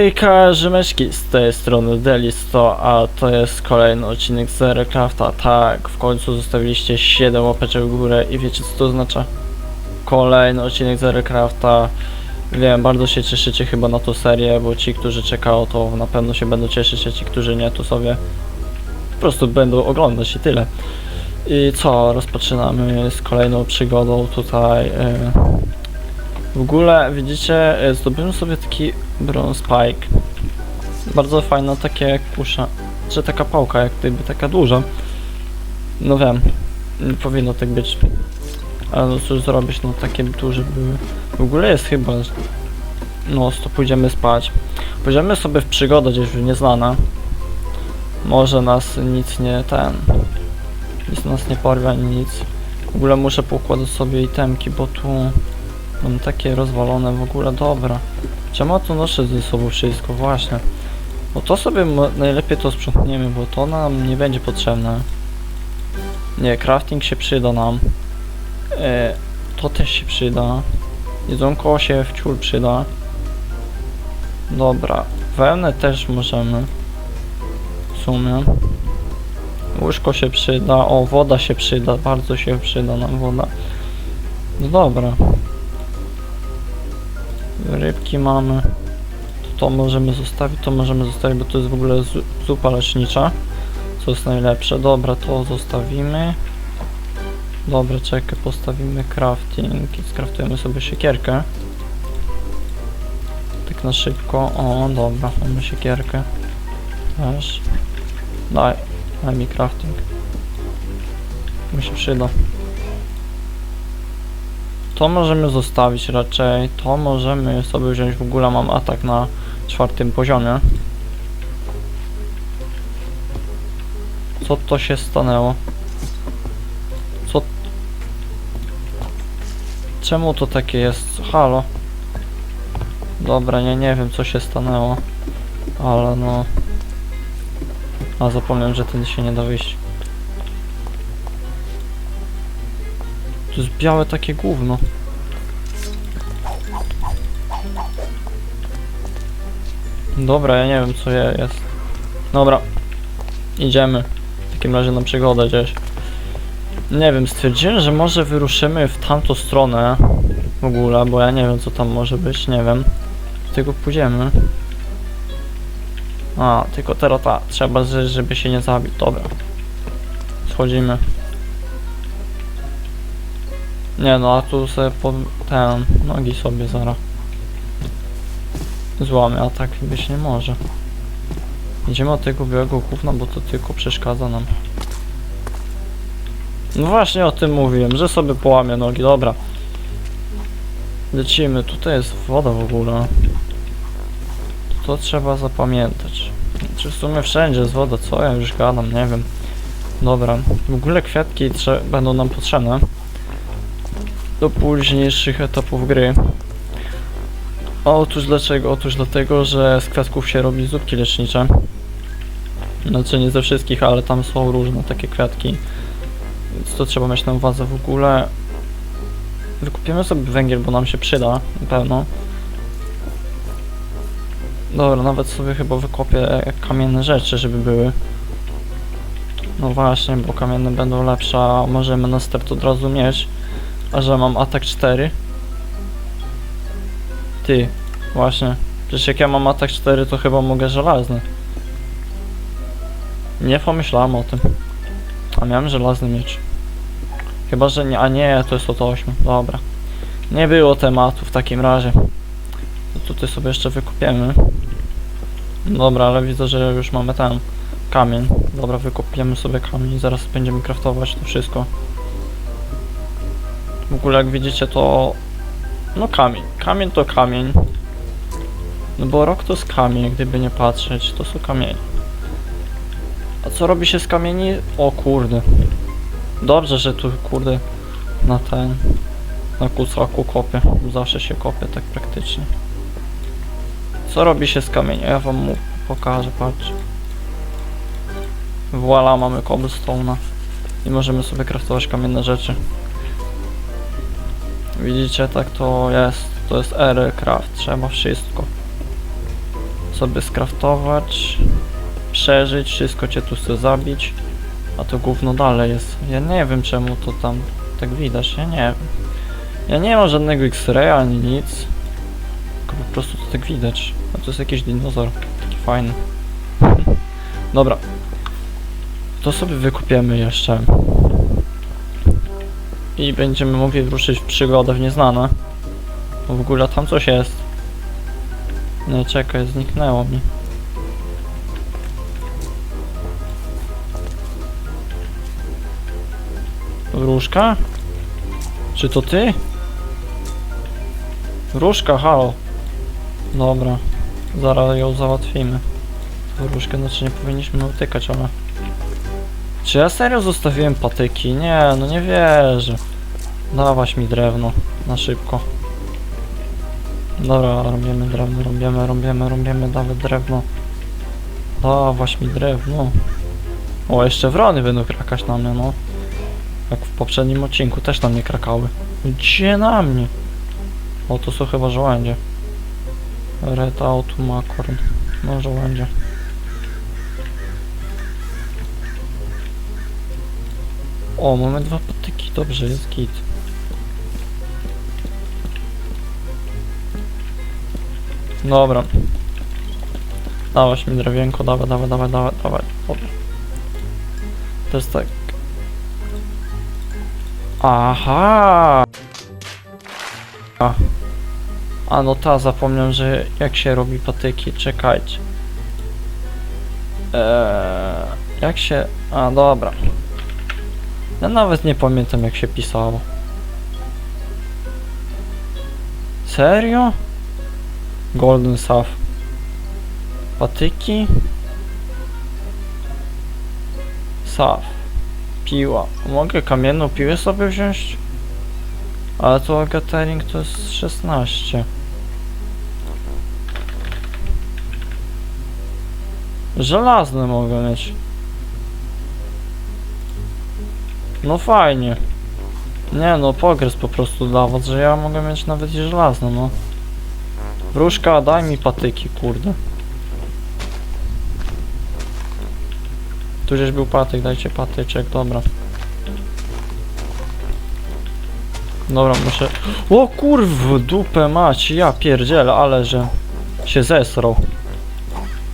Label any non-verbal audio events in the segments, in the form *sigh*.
Hejka, Rzymeczki, z tej strony Delisto, a to jest kolejny odcinek z Recrafta. Tak, w końcu zostawiliście 7 łapeczek w górę i wiecie co to oznacza? Kolejny odcinek z Recrafta. Wiem, bardzo się cieszycie chyba na tą serię, bo ci, którzy czekają, to na pewno się będą cieszyć, a ci, którzy nie, to sobie po prostu będą oglądać i tyle. I co, rozpoczynamy z kolejną przygodą tutaj. e, w ogóle widzicie, e, zdobyłem sobie taki bronze pike. Bardzo fajna takie kusza, czy taka pałka, jak gdyby taka duża. No wiem, nie powinno tak być. Ale no cóż zrobić, no takie duże były. W ogóle jest chyba. No, to pójdziemy spać. Pójdziemy sobie w przygodę gdzieś w nieznane. Może nas nic nie ten. Nic nas nie porwie nic. W ogóle muszę poukładać sobie itemki, bo tu mam takie rozwalone w ogóle. Dobra. Czemu tu noszę ze sobą wszystko? Właśnie. Bo to sobie najlepiej to sprzątniemy, bo to nam nie będzie potrzebne. Nie, crafting się przyda nam. E, to też się przyda. Jedzonko się w ciul przyda. Dobra. Wełnę też możemy. W sumie. Łóżko się przyda. O, woda się przyda. Bardzo się przyda nam woda. No dobra. Rybki mamy. To możemy zostawić, to możemy zostawić, bo to jest w ogóle zu- zupa lecznicza. Co jest najlepsze. Dobra, to zostawimy. Dobra, czekaj, postawimy crafting skraftujemy sobie siekierkę. Tak na szybko. O, dobra, mamy siekierkę. Też. Daj, daj mi crafting. Mi się przyda. To możemy zostawić raczej. To możemy sobie wziąć. W ogóle mam atak na czwartym poziomie. Co to się stanęło? Co? Czemu to takie jest? Halo? Dobra, nie, nie wiem co się stanęło. Ale no... A zapomniałem, że ten się nie da wyjść. To jest białe takie gówno. Dobra, ja nie wiem co je jest. Dobra. Idziemy. W takim razie na przygodę gdzieś. Nie wiem, stwierdziłem, że może wyruszymy w tamtą stronę. W ogóle, bo ja nie wiem co tam może być, nie wiem. Do tego pójdziemy. A, tylko teraz ta, trzeba żeby się nie zabić. Dobra. Schodzimy. Nie no, a tu sobie po ten nogi sobie zaraz złamie, a tak być nie może. Idziemy od tego białego gówna, bo to tylko przeszkadza nam. No właśnie o tym mówiłem, że sobie połamie nogi, dobra. Lecimy, tutaj jest woda w ogóle. To trzeba zapamiętać. Czy w sumie wszędzie jest woda, co ja już gadam, nie wiem. Dobra, w ogóle kwiatki będą nam potrzebne do późniejszych etapów gry. Otóż dlaczego? Otóż dlatego, że z kwiatków się robi zupki lecznicze. Znaczy nie ze wszystkich, ale tam są różne takie kwiatki. Więc to trzeba mieć na uwadze w ogóle. Wykupimy sobie węgiel, bo nam się przyda, na pewno. Dobra, nawet sobie chyba wykopię kamienne rzeczy, żeby były. No właśnie, bo kamienne będą lepsze, a możemy na start od razu mieć. A że mam atak 4? Ty, właśnie. Przecież jak ja mam atak 4, to chyba mogę żelazny. Nie pomyślałem o tym. A miałem żelazny miecz. Chyba, że nie, a nie, to jest od 8. Dobra. Nie było tematu w takim razie. To tutaj sobie jeszcze wykupiemy. Dobra, ale widzę, że już mamy ten kamień. Dobra, wykupiemy sobie kamień i zaraz będziemy craftować to wszystko. W ogóle jak widzicie to... No kamień. Kamień to kamień. No bo rok to jest kamień, gdyby nie patrzeć, to są kamienie. A co robi się z kamieni? O kurde. Dobrze, że tu kurde na ten... Na kucaku kopię. Zawsze się kopię tak praktycznie. Co robi się z kamienia? Ja wam mu pokażę, patrz. Voila, mamy cobblestone'a. I możemy sobie craftować kamienne rzeczy. Widzicie, tak to jest. To jest Aircraft, trzeba wszystko. sobie skraftować, przeżyć, wszystko cię tu chce zabić, a to gówno dalej jest. Ja nie wiem czemu to tam tak widać, ja nie wiem. Ja nie mam żadnego X-raya ani nic, tylko po prostu to tak widać. A to jest jakiś dinozaur, taki fajny. *laughs* Dobra. To sobie wykupiemy jeszcze. I będziemy mogli ruszyć w przygodę w nieznane. Bo w ogóle tam coś jest. Nie, czekaj, zniknęło mi. Wróżka? Czy to ty? Wróżka, halo. Dobra. Zaraz ją załatwimy. Wróżkę, znaczy nie powinniśmy utykać, ale... Czy ja serio zostawiłem patyki? Nie, no nie wierzę. Dawać mi drewno. Na szybko. Dobra, robimy drewno, robimy, robimy, robimy, dawaj drewno. Dawać mi drewno. O, jeszcze wrony będą krakać na mnie, no. Jak w poprzednim odcinku też na mnie krakały. Gdzie na mnie? O, to są chyba żołędzie. Red Automacorn. No, żołędzie. O, mamy dwa patyki, dobrze, jest git. Dobra. Dałaś mi drewienko, dawaj, dawaj, dawaj, dawaj, dawaj. Dobra. To jest tak. Aha! A. No ta, zapomniałem, że jak się robi patyki, czekajcie. Eee, jak się... A, dobra. Ja nawet nie pamiętam jak się pisało. Serio? Golden Saf. Patyki. Saf. Piła. Mogę kamienną piłę sobie wziąć? Ale to gathering to jest 16. Żelazne mogę mieć. No fajnie. Nie no, pogres po prostu dawać, że ja mogę mieć nawet i żelazne, no. Wróżka, daj mi patyki, kurde. Tu gdzieś był patyk, dajcie patyczek, dobra. Dobra, muszę... O kurw, dupę mać, ja pierdzielę, ale że się zesrał.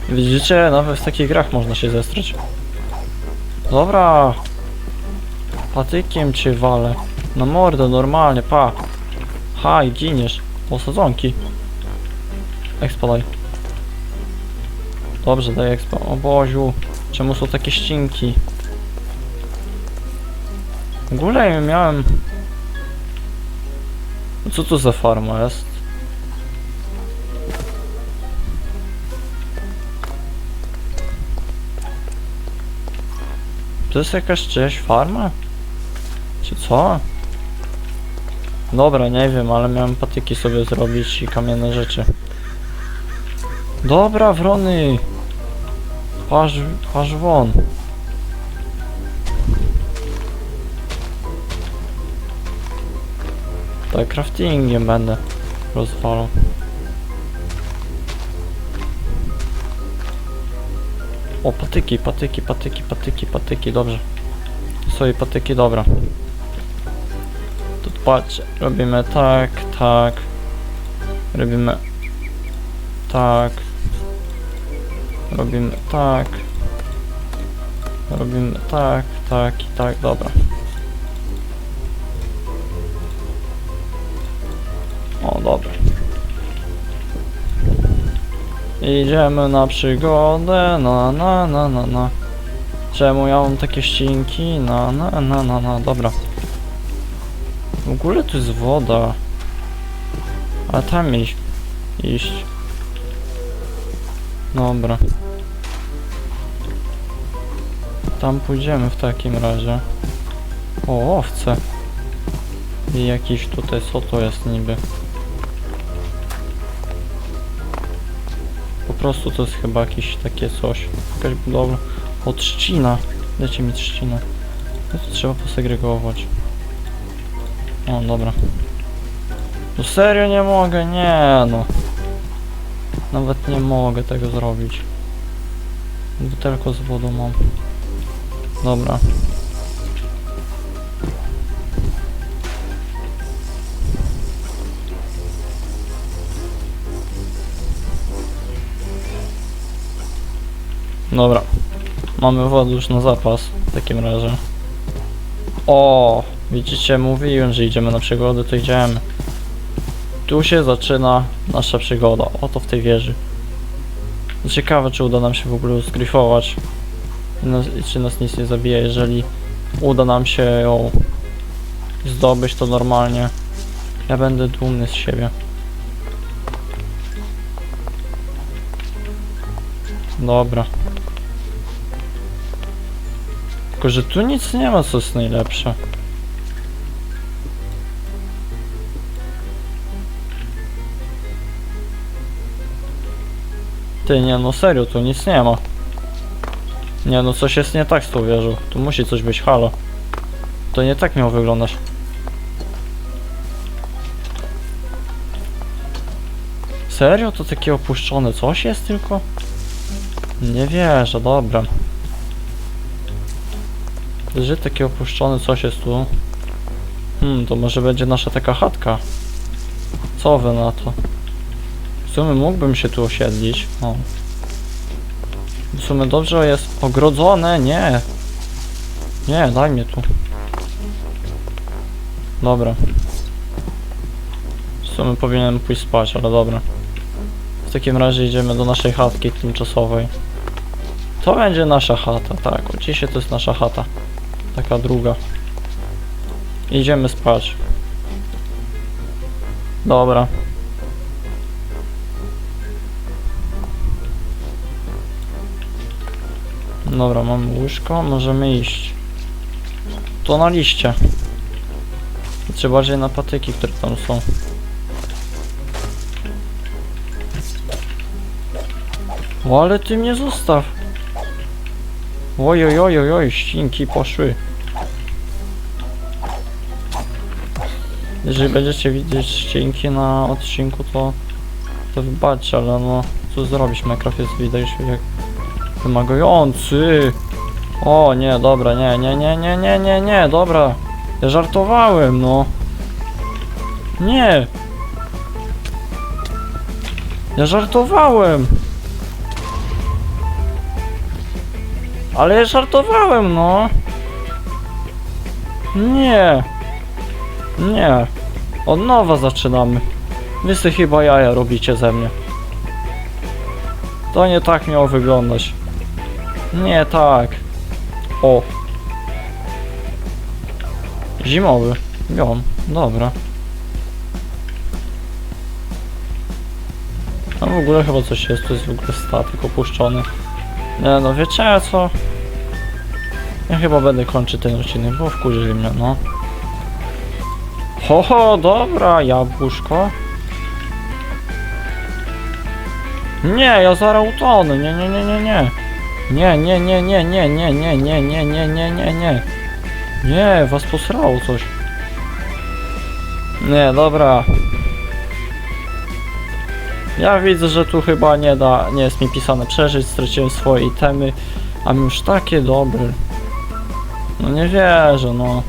Widzicie, nawet w takich grach można się zestrać. Dobra. Patykiem cię walę. Na mordę, normalnie, pa. Ha, i giniesz. Osadzonki. Expo daj. Dobrze, daj expo. O Boziu. Czemu są takie ścinki? W ogóle ja miałem... Co to za farma jest? To jest jakaś czyjaś farma? Czy co? Dobra, nie wiem, ale miałem patyki sobie zrobić i kamienne rzeczy. Dobra, wrony! Patrz, patrz won. Tak, craftingiem będę rozwalał. O, patyki, patyki, patyki, patyki, patyki, dobrze. Sobie patyki, dobra. Tu patrz, robimy tak, tak. Robimy tak. Robimy tak. Robimy tak, tak i tak, dobra. O, dobra. Idziemy na przygodę, na na na na na. Czemu ja mam takie ścinki? Na na na na na, dobra. W ogóle tu jest woda. A tam iść. Iść. Dobra. Tam pójdziemy w takim razie. O, owce. I jakiś tutaj, co to jest niby? Po prostu to jest chyba jakieś takie coś. Jakaś budowla. O, trzcina. Dajcie mi trzcinę. No to trzeba posegregować. O, dobra. No serio nie mogę, nie no. Nawet nie mogę tego zrobić. Butelkę z wodą mam. Dobra. Dobra. Mamy wodę już na zapas w takim razie. O, widzicie, mówiłem, że idziemy na przygodę, to idziemy. Tu się zaczyna nasza przygoda. Oto w tej wieży. Ciekawe, czy uda nam się w ogóle zgryfować. I czy nas nic nie zabije, jeżeli uda nam się ją zdobyć, to normalnie. Ja będę dumny z siebie. Dobra. Tylko, że tu nic nie ma, co jest najlepsze. Ty, nie no serio, tu nic nie ma. Nie no, coś jest nie tak z tą wieżą. Tu musi coś być, halo. To nie tak miało wyglądać. Serio? To takie opuszczone coś jest tylko? Nie wierzę, dobra. Że takie opuszczone coś jest tu. Hmm, to może będzie nasza taka chatka. Co wy na to? Sumie mógłbym się tu osiedlić. O. W sumie dobrze jest ogrodzone, nie. Nie, daj mnie tu. Dobra. W sumie powinienem pójść spać, ale dobra. W takim razie idziemy do naszej chatki tymczasowej. To będzie nasza chata, tak. Dzisiaj to jest nasza chata. Taka druga. Idziemy spać. Dobra. Dobra, mamy łóżko, możemy iść. To na liście. Czy bardziej na patyki, które tam są. O, ale ty mnie zostaw. Oj, oj, oj, oj, oj, ścinki poszły. Jeżeli będziecie widzieć ścinki na odcinku, to to wybaczcie, ale no co zrobić, Minecraft jest widać jak wymagający. O nie, dobra, nie, nie, nie, nie, nie, nie, nie, dobra. Ja żartowałem, no. Nie. Ja żartowałem. Ale ja żartowałem, no. Nie. Nie. Od nowa zaczynamy. Wy chyba jaja robicie ze mnie. To nie tak miało wyglądać. Nie tak. O. Zimowy. Biom. Dobra. A w ogóle chyba coś jest, to jest w ogóle statek opuszczony. Nie no, wiecie co? Ja chyba będę kończyć ten odcinek, bo wkurzyli mnie, no. Ho, ho, dobra, jabłuszko. Nie, ja zaraz utonę, nie, nie, nie, nie, nie. Nie, nie, nie, nie, nie, nie, nie, nie, nie, nie, nie, nie, nie. Nie, was posrało coś. Nie, dobra. Ja widzę, że tu chyba nie da, nie jest mi pisane przeżyć, straciłem swoje itemy, a już takie dobre. No nie wierzę, no.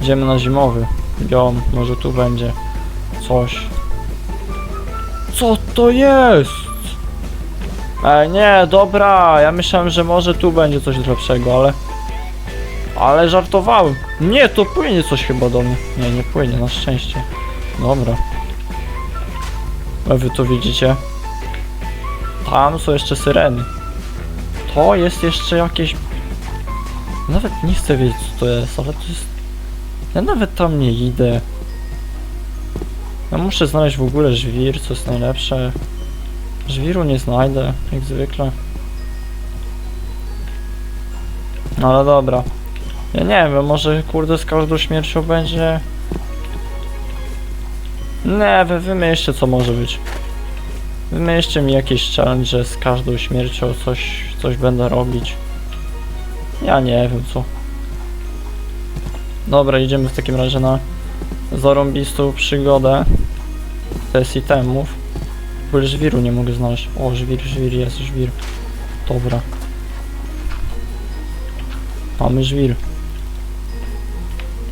Idziemy na zimowy. Biom, może tu będzie coś. Co to jest? E, nie, dobra, ja myślałem, że może tu będzie coś lepszego, ale... Ale żartowałem. Nie, to płynie coś chyba do mnie. Nie, nie płynie, na szczęście. Dobra. A wy to widzicie? Tam są jeszcze syreny. To jest jeszcze jakieś... Nawet nie chcę wiedzieć co to jest, ale to jest... Ja nawet tam nie idę. Ja muszę znaleźć w ogóle żwir, co jest najlepsze. Żwiru nie znajdę, jak zwykle. Ale dobra. Ja nie wiem, może kurde z każdą śmiercią będzie... Nie, wy wymyślcie co może być. Wymyślcie mi jakieś challenge z każdą śmiercią, coś, coś będę robić. Ja nie wiem co. Dobra, idziemy w takim razie na zarąbistą przygodę. Bez itemów. Ogóle żwiru nie mogę znaleźć. O, żwir, żwir, jest żwir. Dobra. Mamy żwir.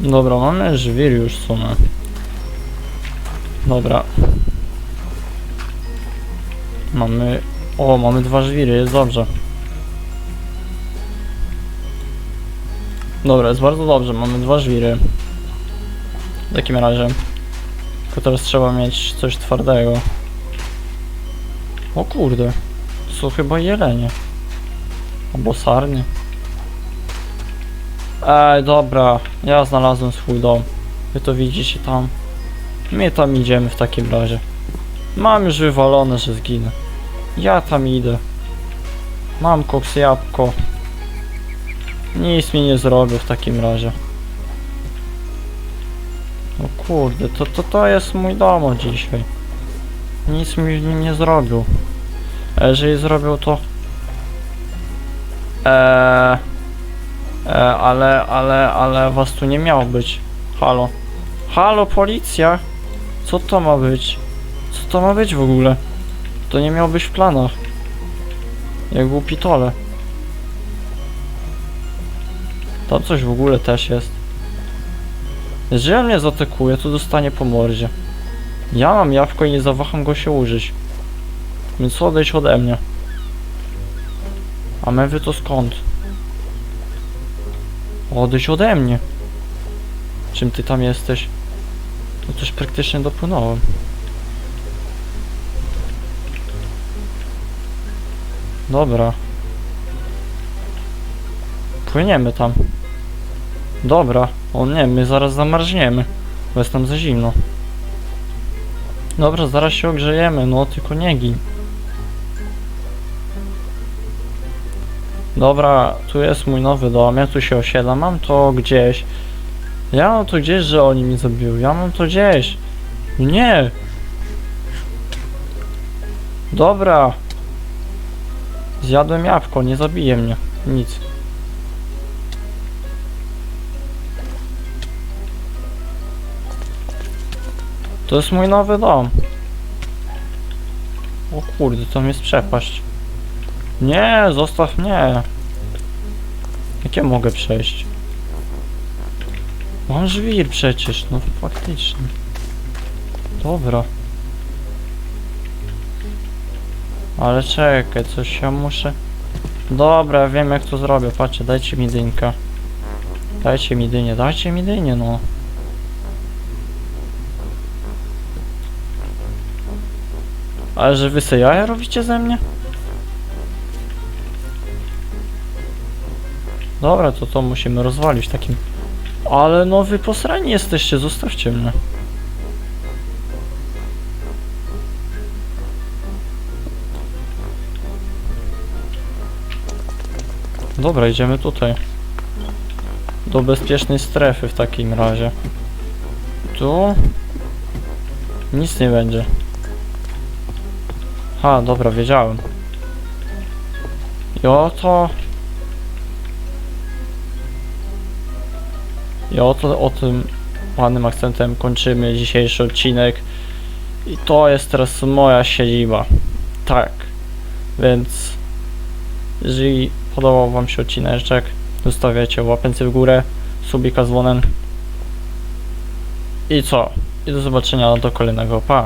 Dobra, mamy żwir już w sumie. Dobra. Mamy... O, mamy dwa żwiry, jest dobrze. Dobra, jest bardzo dobrze, mamy dwa żwiry. W takim razie. Tylko teraz trzeba mieć coś twardego. O kurde. To są chyba jelenie. Albo sarny. Ej, dobra. Ja znalazłem swój dom. Wy to widzicie tam. My tam idziemy w takim razie. Mam już wywalone, że zginę. Ja tam idę. Mam koks jabłko. Nic mi nie zrobił w takim razie. O kurde, to, to, to jest mój dom dzisiaj. Nic mi w nim nie zrobił. A jeżeli zrobił to... Eee, e, ale, ale, ale was tu nie miało być. Halo. Halo, policja! Co to ma być? Co to ma być w ogóle? To nie miało być w planach. Jak głupi tole. Tam coś w ogóle też jest. Jeżeli on mnie zaatakuje, to dostanie po mordzie. Ja mam jabłko i nie zawaham go się użyć. Więc odejdź ode mnie. A mewy to skąd? Odejdź ode mnie. Czym ty tam jesteś? No też praktycznie dopłynąłem. Dobra. Płyniemy tam. Dobra. O nie, my zaraz zamarzniemy. Bo jest nam za zimno. Dobra, zaraz się ogrzejemy, no tylko nie gin. Dobra, tu jest mój nowy dom, ja tu się osiedlam, mam to gdzieś. Ja mam to gdzieś, że oni mi zabił, ja mam to gdzieś. Nie! Dobra. Zjadłem jabłko, nie zabije mnie. Nic. To jest mój nowy dom. O kurde, tam jest przepaść. Nie, zostaw mnie. Jak ja mogę przejść? Mam żwir przecież, no faktycznie. Dobra. Ale czekaj, coś ja muszę... Dobra, wiem jak to zrobię, patrzcie, dajcie mi dynkę. Dajcie mi dynię, dajcie mi dynię, no. Ale że wy se jaja robicie ze mnie? Dobra, to to musimy rozwalić takim... Ale no wy posrani jesteście, zostawcie mnie. Dobra, idziemy tutaj. Do bezpiecznej strefy w takim razie. Tu... Nic nie będzie. Ha, dobra, wiedziałem. I oto... I oto o tym ładnym akcentem kończymy dzisiejszy odcinek. I to jest teraz moja siedziba. Tak. Więc jeżeli podobał wam się odcineczek, zostawiacie łapęcy w górę, subika dzwonem. I co? I do zobaczenia do kolejnego. Pa!